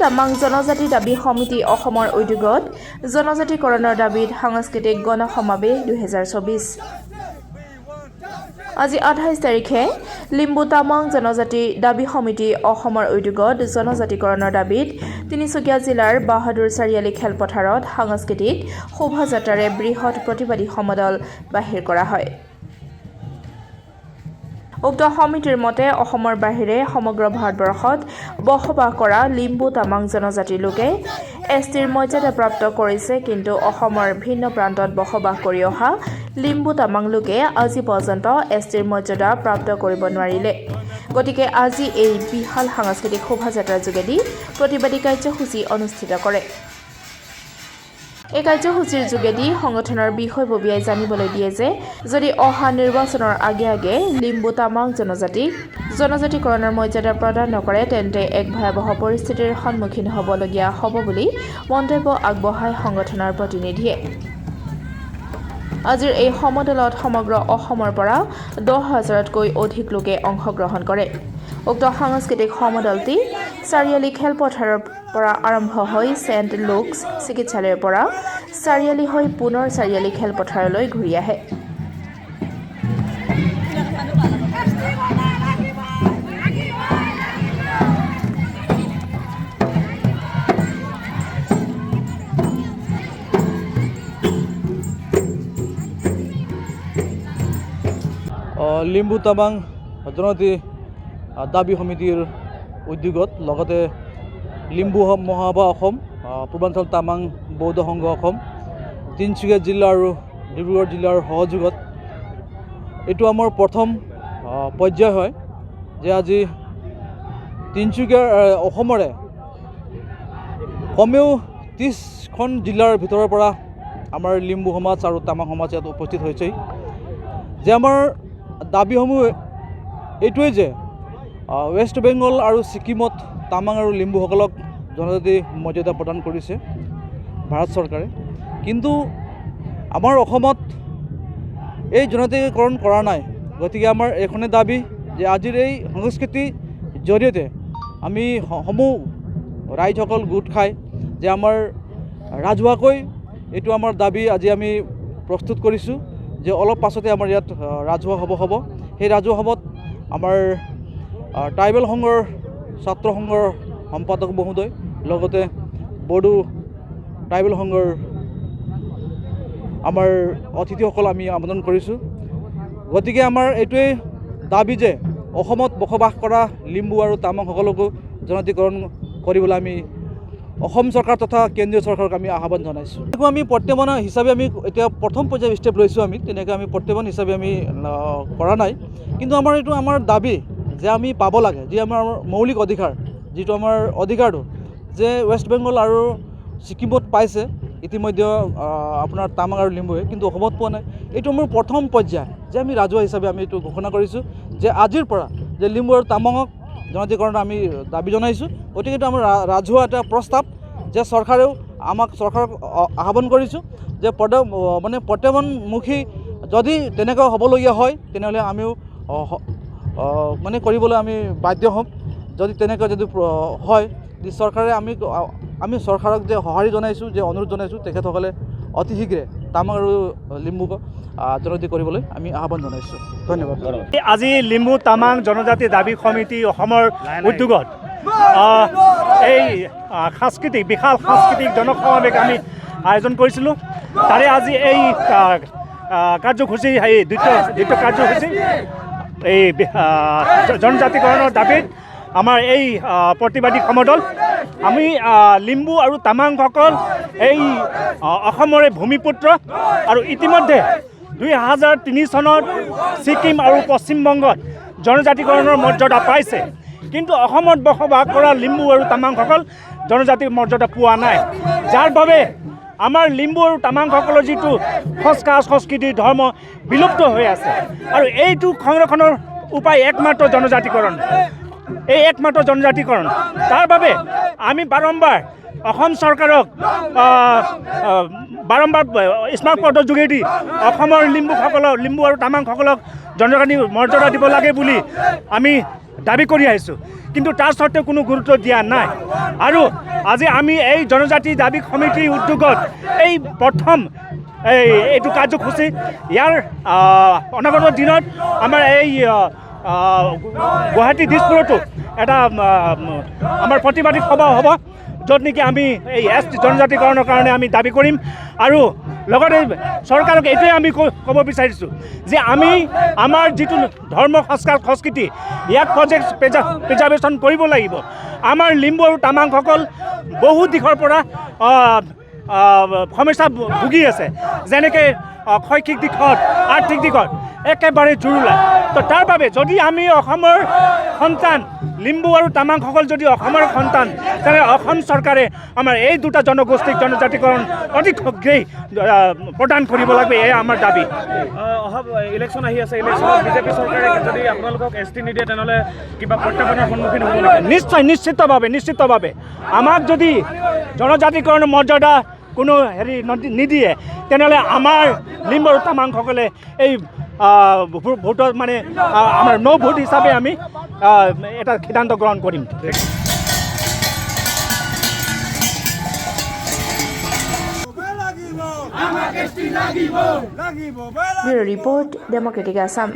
তামাং জনজাতি দাবী সমিতি অসমৰ উদ্যোগত জনজাতিকৰণৰ দাবীত সাংস্কৃতিক গণসমাৱেশ দুহেজাৰ চৌবিছ। আজি আঠাইছ তাৰিখে লিম্বু তামাং জনজাতি দাবী সমিতি অসমৰ উদ্যোগত জনজাতিকৰণৰ দাবীত তিনিচুকীয়া জিলাৰ বাহাদুৰ চাৰিআলি খেলপথাৰত সাংস্কৃতিক শোভাযাত্ৰাৰে বৃহৎ প্ৰতিবাদী সমদল বাহিৰ কৰা হয়। উক্ত সমিতিৰ মতে অসমৰ বাহিৰে সমগ্ৰ ভাৰতবৰ্ষত বসবাস কৰা লিম্বু তামাং জনজাতিৰ লোকে এছ টিৰ মৰ্যাদাপ্ৰাপ্ত কৰিছে কিন্তু অসমৰ ভিন্ন প্ৰান্তত বসবাস কৰি অহা লিম্বু তামাং লোকে আজি পৰ্যন্ত এছ টিৰ মৰ্যাদা প্ৰাপ্ত কৰিব নোৱাৰিলে। গতিকে আজি এই বিশাল সাংস্কৃতিক শোভাযাত্ৰাৰ যোগেদি প্ৰতিবাদী কাৰ্যসূচী অনুষ্ঠিত কৰে। এই কাৰ্যসূচীৰ যোগেদি সংগঠনৰ বিষয়ববীয়াই জানিবলৈ দিয়ে যে যদি অহা নিৰ্বাচনৰ আগে আগে লিম্বু তামাং জনজাতিক জনজাতিকৰণৰ মৰ্যাদা প্ৰদান নকৰে তেন্তে এক ভয়াৱহ পৰিস্থিতিৰ সন্মুখীন হ'বলগীয়া হ'ব বুলি মন্তব্য আগবঢ়ায় সংগঠনৰ প্ৰতিনিধিয়ে। আজিৰ এই সমদলত সমগ্ৰ অসমৰ পৰা দহ হাজাৰতকৈ অধিক লোকে অংশগ্ৰহণ কৰে। উক্ত সাংস্কৃতিক সমদলটি চাৰিআলি খেলপথাৰৰ পৰা আৰম্ভ হৈ ছেণ্ট লুকছ চিকিৎসালয়ৰ পৰা চাৰিআলি হৈ পুনৰ চাৰিআলি খেলপথাৰলৈ ঘূৰি আহে। লিম্বু তামাং জনজাতি দাবী সমিতিৰ উদ্যোগত লগতে লিম্বু মহাসভা অসম পূৰ্বাঞ্চল তামাং বৌদ্ধ সংঘ অসম তিনিচুকীয়া জিলা আৰু ডিব্ৰুগড় জিলাৰ সহযোগত। এইটো আমাৰ প্ৰথম পৰ্যায় হয় যে আজি তিনিচুকীয়াৰ অসমৰে কমেও ত্ৰিছখন জিলাৰ ভিতৰৰ পৰা আমাৰ লিম্বু সমাজ আৰু তামাং সমাজ ইয়াত উপস্থিত হৈছেহি যে আমাৰ দাবীসমূহ এইটোৱেই যে ৱেষ্ট বেংগল আৰু ছিকিমত তামাং আৰু লিম্বুসকলক জনজাতি মৰ্যাদা প্ৰদান কৰিছে ভাৰত চৰকাৰে। কিন্তু আমাৰ অসমত এই জনজাতিকৰণ কৰা নাই। গতিকে আমাৰ এইখনে দাবী যে আজিৰ এই সংস্কৃতিৰ জৰিয়তে আমি সমূহ ৰাইজসকল গোট খাই যে আমাৰ ৰাজহুৱাকৈ এইটো আমাৰ দাবী আজি আমি প্ৰস্তুত কৰিছোঁ যে অলপ পাছতে আমাৰ ইয়াত ৰাজহুৱা সভা হ'ব। সেই ৰাজহুৱা সভাত আমাৰ ট্ৰাইবেল সংঘৰ ছাত্ৰ সংঘৰ সম্পাদক মহোদয় লগতে বড়ো ট্ৰাইবেল সংঘৰ আমাৰ অতিথিসকল আমি আমন্ত্ৰণ কৰিছোঁ। গতিকে আমাৰ এইটোৱেই দাবী যে অসমত বসবাস কৰা লিম্বু আৰু তামাংসকলকো জনজাতিকৰণ কৰিবলৈ আমি অসম চৰকাৰ তথা কেন্দ্ৰীয় চৰকাৰক আমি আহ্বান জনাইছোঁ। তেনেকৈ আমি প্ৰত্যাহ্বান হিচাপে আমি এতিয়া প্ৰথম পৰ্যায়ৰ ষ্টেপ লৈছোঁ আমি তেনেকৈ আমি প্ৰত্যাহ্বান হিচাপে আমি কৰা নাই। কিন্তু আমাৰ এইটো আমাৰ দাবী যে আমি পাব লাগে যি আমাৰ মৌলিক অধিকাৰ যিটো আমাৰ অধিকাৰটো যে ৱেষ্ট বেংগল আৰু ছিকিমত পাইছে ইতিমধ্যে আপোনাৰ তামাং আৰু লিম্বুৱে কিন্তু অসমত পোৱা নাই। এইটো মোৰ প্ৰথম পৰ্যায় যে আমি ৰাজহুৱা হিচাপে আমি এইটো ঘোষণা কৰিছোঁ যে আজিৰ পৰা যে লিম্বু আৰু তামাঙক জনজাতিকৰণ আমি দাবী জনাইছোঁ। গতিকে এইটো আমাৰ ৰাজহুৱা এটা প্ৰস্তাৱ যে চৰকাৰেও আমাক চৰকাৰক আহ্বান কৰিছোঁ যে পদ মানে প্ৰত্যাহ্বানমুখী যদি তেনেকুৱা হ'বলগীয়া হয় তেনেহ'লে আমিও মানে কৰিবলৈ আমি বাধ্য হ'ম। যদি তেনেকুৱা যদি হয় চৰকাৰে আমি আমি চৰকাৰক যে সঁহাৰি জনাইছোঁ, যে অনুৰোধ জনাইছোঁ, তেখেতসকলে অতি শীঘ্ৰে তামাং আৰু লিম্বুক জনজাতি কৰিবলৈ আমি আহ্বান জনাইছোঁ। ধন্যবাদ। আজি লিম্বু তামাং জনজাতি দাবি সমিতি অসমৰ উদ্যোগত এই সাংস্কৃতিক, বিশাল সাংস্কৃতিক জনসমাৱেশ আমি আয়োজন কৰিছিলোঁ। তাৰে আজি এই কাৰ্যসূচী, এই দ্বিতীয় দ্বিতীয় কাৰ্যসূচী, এই জনজাতিকৰণৰ দাবীত আমাৰ এই প্ৰতিবাদী সমদল। আমি লিম্বু আৰু তামাংসকল এই অসমৰে ভূমিপুত্ৰ আৰু ইতিমধ্যে দুই হাজাৰ তিনি চনত ছিকিম আৰু পশ্চিমবংগত জনজাতিকৰণৰ মৰ্যাদা পাইছে। কিন্তু অসমত বসবাস কৰা লিম্বু আৰু তামাংসকল জনজাতিৰ মৰ্যাদা পোৱা নাই। যাৰ বাবে আমাৰ লিম্বু আৰু তামাংসকলৰ যিটো সংস্কাৰ সংস্কৃতি, ধৰ্ম বিলুপ্ত হৈ আছে। আৰু এইটো সংৰক্ষণৰ উপায় একমাত্ৰ জনজাতিকৰণ। এই একমাত্ৰ জনজাতিকৰণ তাৰ বাবে আমি বাৰম্বাৰ অসম চৰকাৰক বাৰম্বাৰ স্মাৰক পদৰ যোগেদি অসমৰ লিম্বুসকলক, লিম্বু আৰু তামাংসকলক জনজাতি মৰ্যাদা দিব লাগে বুলি আমি দাবি কৰি আহিছোঁ। কিন্তু তাৰ স্বত্তেও কোনো গুৰুত্ব দিয়া নাই। আৰু আজি আমি এই জনজাতি দাবি সমিতিৰ উদ্যোগত এই প্ৰথম এই এইটো কাৰ্যসূচী, ইয়াৰ অনাগত দিনত আমাৰ এই গুৱাহাটী দিছপুৰতো এটা আমাৰ প্ৰতিবাদী সভা হ'ব, য'ত নেকি আমি এই এছ টি জনজাতিকৰণৰ কাৰণে আমি দাবি কৰিম। আৰু লগতে চৰকাৰক এইটোৱে আমি ক'ব বিচাৰিছোঁ যে আমি আমাৰ যিটো ধৰ্ম, সংস্কাৰ, সংস্কৃতি, ইয়াক প্ৰজেক্ট প্ৰিজাৰ্ভেশ্যন কৰিব লাগিব। আমাৰ লিম্বু আৰু তামাংসকল বহু দিশৰ পৰা সমস্যা ভুগি আছে। যেনেকৈ শৈক্ষিক দিশত, আৰ্থিক দিশত একেবাৰে জুৰুলা। তো তাৰ বাবে যদি আমি অসমৰ সন্তান লিম্বু আৰু তামাংসকল যদি অসমৰ সন্তান তেনে অসম চৰকাৰে আমাৰ এই দুটা জনগোষ্ঠীক জনজাতিকৰণ অতি শীঘ্ৰেই প্ৰদান কৰিব লাগিব এয়া আমাৰ দাবি। ইলেকশ্যন আহি আছে ইলেকশ্যনত বিজেপি চৰকাৰে যদি আপোনালোকক এছ টি নিদিয়ে তেনেহ'লে কিবা প্ৰত্যাহ্বানৰ সন্মুখীন হ'ব নিশ্চয় নিশ্চিতভাৱে নিশ্চিতভাৱে। আমাক যদি জনজাতিকৰণৰ মৰ্যাদা কোনো হেৰি নিদিয়ে তেনেহ'লে আমাৰ লিম্ব আৰু তামাংসকলে এই ভোটৰ মানে আমাৰ ন ভোট হিচাপে আমি এটা সিদ্ধান্ত গ্ৰহণ কৰিম ব্যুরো রিপোর্ট ডেমোক্রেটিক আসাম